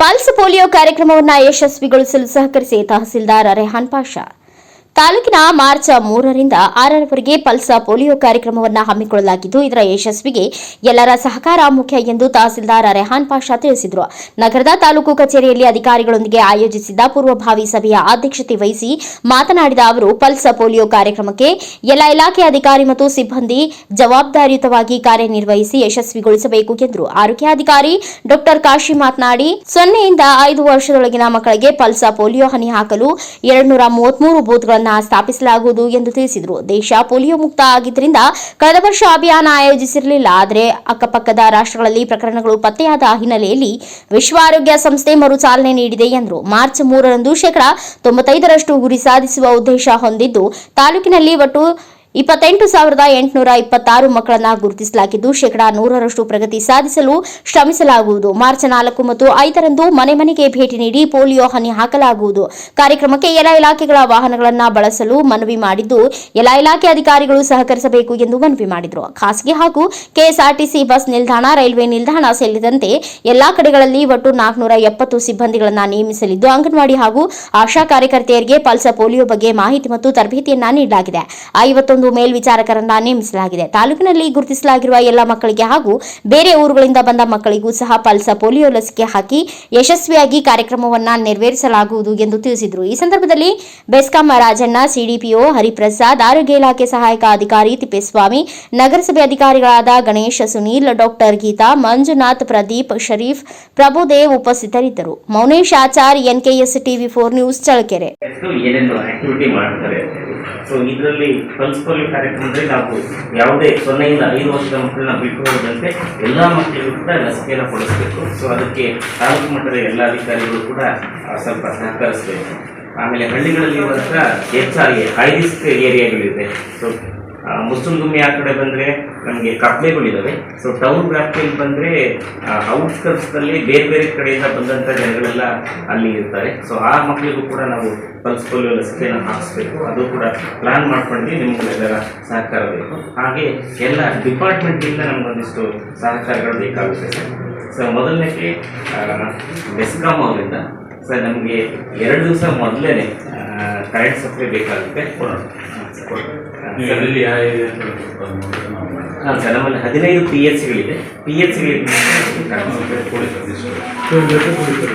Pulse polio ಕಾರ್ಯಕ್ರಮವನ್ನು ಯಶಸ್ವಿಗೊಳಿಸಲು ಸಹಕರಿಸಿ ತಹಸೀಲ್ದಾರ್ ರೆಹಾನ್ ಪಾಷಾ. ತಾಲೂಕಿನ ಮಾರ್ಚ್ ಮೂರರಿಂದ ಆರರವರೆಗೆ ಪಲ್ಸ್ ಪೋಲಿಯೋ ಕಾರ್ಯಕ್ರಮವನ್ನು ಹಮ್ಮಿಕೊಳ್ಳಲಾಗಿದ್ದು, ಇದರ ಯಶಸ್ವಿಗೆ ಎಲ್ಲರ ಸಹಕಾರ ಮುಖ್ಯ ಎಂದು ತಹಸೀಲ್ದಾರ್ ರೆಹಾನ್ ಪಾಷಾ ತಿಳಿಸಿದರು. ನಗರದ ತಾಲೂಕು ಕಚೇರಿಯಲ್ಲಿ ಅಧಿಕಾರಿಗಳೊಂದಿಗೆ ಆಯೋಜಿಸಿದ್ದ ಪೂರ್ವಭಾವಿ ಸಭೆಯ ಅಧ್ಯಕ್ಷತೆ ವಹಿಸಿ ಮಾತನಾಡಿದ ಅವರು, ಪಲ್ಸ್ ಪೋಲಿಯೋ ಕಾರ್ಯಕ್ರಮಕ್ಕೆ ಎಲ್ಲ ಇಲಾಖೆ ಅಧಿಕಾರಿ ಮತ್ತು ಸಿಬ್ಬಂದಿ ಜವಾಬ್ದಾರಿಯುತವಾಗಿ ಕಾರ್ಯನಿರ್ವಹಿಸಿ ಯಶಸ್ವಿಗೊಳಿಸಬೇಕು ಎಂದರು ಆರೋಗ್ಯಾಧಿಕಾರಿ ಡಾಕ್ಟರ್ ಕಾಶಿ ಮಾತನಾಡಿ, ಸೊನ್ನೆಯಿಂದ ಐದು ವರ್ಷದೊಳಗಿನ ಮಕ್ಕಳಿಗೆ ಪಲ್ಸ ಪೋಲಿಯೋ ಹನಿ ಹಾಕಲು ಎರಡ್ನೂರ ಮೂವತ್ಮೂರು ಬೂತ್ಗಳನ್ನು ಸ್ಥಾಪಿಸಲಾಗುವುದು ಎಂದು ತಿಳಿಸಿದರು. ದೇಶ ಪೋಲಿಯೋ ಮುಕ್ತ ಆಗಿದ್ದರಿಂದ ಕಳೆದ ವರ್ಷ ಅಭಿಯಾನ ಆಯೋಜಿಸಿರಲಿಲ್ಲ. ಆದರೆ ಅಕ್ಕಪಕ್ಕದ ರಾಷ್ಟ್ರಗಳಲ್ಲಿ ಪ್ರಕರಣಗಳು ಪತ್ತೆಯಾದ ಹಿನ್ನೆಲೆಯಲ್ಲಿ ವಿಶ್ವ ಆರೋಗ್ಯ ಸಂಸ್ಥೆ ಮರು ಚಾಲನೆ ನೀಡಿದೆ ಎಂದರು. ಮಾರ್ಚ್ ಮೂರರಂದು ಶೇಕಡಾ ತೊಂಬತ್ತೈದರಷ್ಟು ಗುರಿ ಸಾಧಿಸುವ ಉದ್ದೇಶ ಹೊಂದಿದ್ದು, ತಾಲೂಕಿನಲ್ಲಿ ಒಟ್ಟು ಇಪ್ಪತ್ತೆಂಟು ಸಾವಿರದ ಎಂಟುನೂರ ಇಪ್ಪತ್ತಾರು ಮಕ್ಕಳನ್ನ ಗುರುತಿಸಲಾಗಿದ್ದು, ಶೇಕಡಾ ನೂರರಷ್ಟು ಪ್ರಗತಿ ಸಾಧಿಸಲು ಶ್ರಮಿಸಲಾಗುವುದು. ಮಾರ್ಚ್ ನಾಲ್ಕು ಮತ್ತು ಐದರಂದು ಮನೆ ಮನೆಗೆ ಭೇಟಿ ನೀಡಿ ಪೋಲಿಯೋ ಹನಿ ಹಾಕಲಾಗುವುದು. ಕಾರ್ಯಕ್ರಮಕ್ಕೆ ಎಲ್ಲ ಇಲಾಖೆಗಳ ವಾಹನಗಳನ್ನು ಬಳಸಲು ಮನವಿ ಮಾಡಿದ್ದು, ಎಲ್ಲ ಇಲಾಖೆ ಅಧಿಕಾರಿಗಳು ಸಹಕರಿಸಬೇಕು ಎಂದು ಮನವಿ ಮಾಡಿದರು. ಖಾಸಗಿ ಹಾಗೂ ಕೆಎಸ್ಆರ್ಟಿಸಿ ಬಸ್ ನಿಲ್ದಾಣ, ರೈಲ್ವೆ ನಿಲ್ದಾಣ ಸೇರಿದಂತೆ ಎಲ್ಲಾ ಕಡೆಗಳಲ್ಲಿ ಒಟ್ಟು ನಾಲ್ಕುನೂರ ಎಪ್ಪತ್ತು ಸಿಬ್ಬಂದಿಗಳನ್ನು ನೇಮಿಸಲಿದ್ದು, ಅಂಗನವಾಡಿ ಹಾಗೂ ಆಶಾ ಕಾರ್ಯಕರ್ತೆಯರಿಗೆ ಪಲ್ಸ ಪೋಲಿಯೋ ಬಗ್ಗೆ ಮಾಹಿತಿ ಮತ್ತು ತರಬೇತಿಯನ್ನ ನೀಡಲಾಗಿದೆ. ಐವತ್ತೊಂದು ಮೇಲ್ವಿಚಾರಕರನ್ನ ನೇಮಿಸಲಾಗಿದೆ. ತಾಲೂಕಿನಲ್ಲಿ ಗುರುತಿಸಲಾಗಿರುವ ಎಲ್ಲ ಮಕ್ಕಳಿಗೆ ಹಾಗೂ ಬೇರೆ ಊರುಗಳಿಂದ ಬಂದ ಮಕ್ಕಳಿಗೂ ಸಹ ಪಲ್ಸ, ಪೋಲಿಯೋ ಲಸಿಕೆ ಹಾಕಿ ಯಶಸ್ವಿಯಾಗಿ ಕಾರ್ಯಕ್ರಮವನ್ನ ನೆರವೇರಿಸಲಾಗುವುದು ಎಂದು ತಿಳಿಸಿದರು. ಈ ಸಂದರ್ಭದಲ್ಲಿ ಬೆಸ್ಕಾಂ ರಾಜಣ್ಣ, ಸಿಡಿಪಿಒ ಹರಿಪ್ರಸಾದ್, ಆರೋಗ್ಯ ಇಲಾಖೆ ಸಹಾಯಕ ಅಧಿಕಾರಿ ತಿಪ್ಪೇಸ್ವಾಮಿ, ನಗರಸಭೆ ಅಧಿಕಾರಿಗಳಾದ ಗಣೇಶ ಸುನೀಲ್, ಡಾಕ್ಟರ್ ಗೀತಾ, ಮಂಜುನಾಥ್, ಪ್ರದೀಪ್, ಶರೀಫ್ ಪ್ರಭುದೇವ್ ಉಪಸ್ಥಿತರಿದ್ದರು. Mounesh Achar, NKS TV four news Challakere. ಎಷ್ಟು ಏನೇನು ಆಕ್ಟಿವಿಟಿ ಮಾಡ್ತಾರೆ ಸೊ ಇದರಲ್ಲಿ ಪಲ್ಸ್ ಪೋಲಿಯೋ ಕಾರ್ಯಕ್ರಮದಲ್ಲಿ ನಾವು ಯಾವುದೇ ಸೊನ್ನೆಯಿಂದ ಐದು ವರ್ಷದ ಮಕ್ಕಳನ್ನ ಬಿಟ್ಟು ಹೋದಂತೆ ಎಲ್ಲ ಮಕ್ಕಳಿಗೂ ಕೂಡ ಲಸಿಕೆಯನ್ನು ಕೊಡಿಸಬೇಕು. ಸೊ ಅದಕ್ಕೆ ತಾಲೂಕು ಮಟ್ಟದ ಎಲ್ಲ ಅಧಿಕಾರಿಗಳು ಕೂಡ ಸ್ವಲ್ಪ ಸಹಕರಿಸಬೇಕು. ಆಮೇಲೆ ಹಳ್ಳಿಗಳಲ್ಲಿ ಮಾತ್ರ ಹೆಚ್ಚಾಗಿ ಹೈ ರಿಸ್ಕ್ ಏರಿಯಾಗಳಿದೆ. ಸೊ ಮುಸ್ಲಿಂ ಆ ಕಡೆ ಬಂದರೆ ನಮಗೆ ಕಪ್ಲೆಗಳಿದ್ದಾವೆ ಸೊ ಟೌನ್ ವ್ಯಾಪ್ತಿಯಲ್ಲಿ ಬಂದರೆ ಔಟ್ಸ್ಕರ್ಟ್ಸ್ದಲ್ಲಿ ಬೇರೆ ಬೇರೆ ಕಡೆಯಿಂದ ಬಂದಂಥ ಜನಗಳೆಲ್ಲ ಅಲ್ಲಿ ಇರ್ತಾರೆ. ಸೊ ಆ ಮಕ್ಕಳಿಗೂ ಕೂಡ ನಾವು ಪಲ್ಸ್ ಪೋಲಿಯೋ ಲಸಿಕೆಯನ್ನು ಹಾಕಿಸ್ಬೇಕು. ಅದು ಕೂಡ ಪ್ಲಾನ್ ಮಾಡ್ಕೊಂಡು ನಿಮ್ಗೆಲ್ಲ ಸಹಕಾರ ಬೇಕು. ಹಾಗೆ ಎಲ್ಲ ಡಿಪಾರ್ಟ್ಮೆಂಟಿಂದ ನಮಗೊಂದಿಷ್ಟು ಸಹಕಾರಗಳು ಬೇಕಾಗುತ್ತೆ. ಸರ್ ಸೊ ಮೊದಲನೇ ಬೆಸ್ಕಾಮ್ ಅವರಿಂದ ಸರ್ ನಮಗೆ ಎರಡು ದಿವಸ ಮೊದಲೇ ಕರೆಂಟ್ ಸಪ್ಲೈ ಬೇಕಾಗುತ್ತೆ. ಹಾಂ ಸರ್ ನಮ್ಮಲ್ಲಿ ಹದಿನೈದು ಪಿ ಎಚ್ ಸಿಗಳಿದೆ ಪಿ ಎಚ್ ಸಿಗಳಿಗೆ ಕೊಡಿ ಸರ್.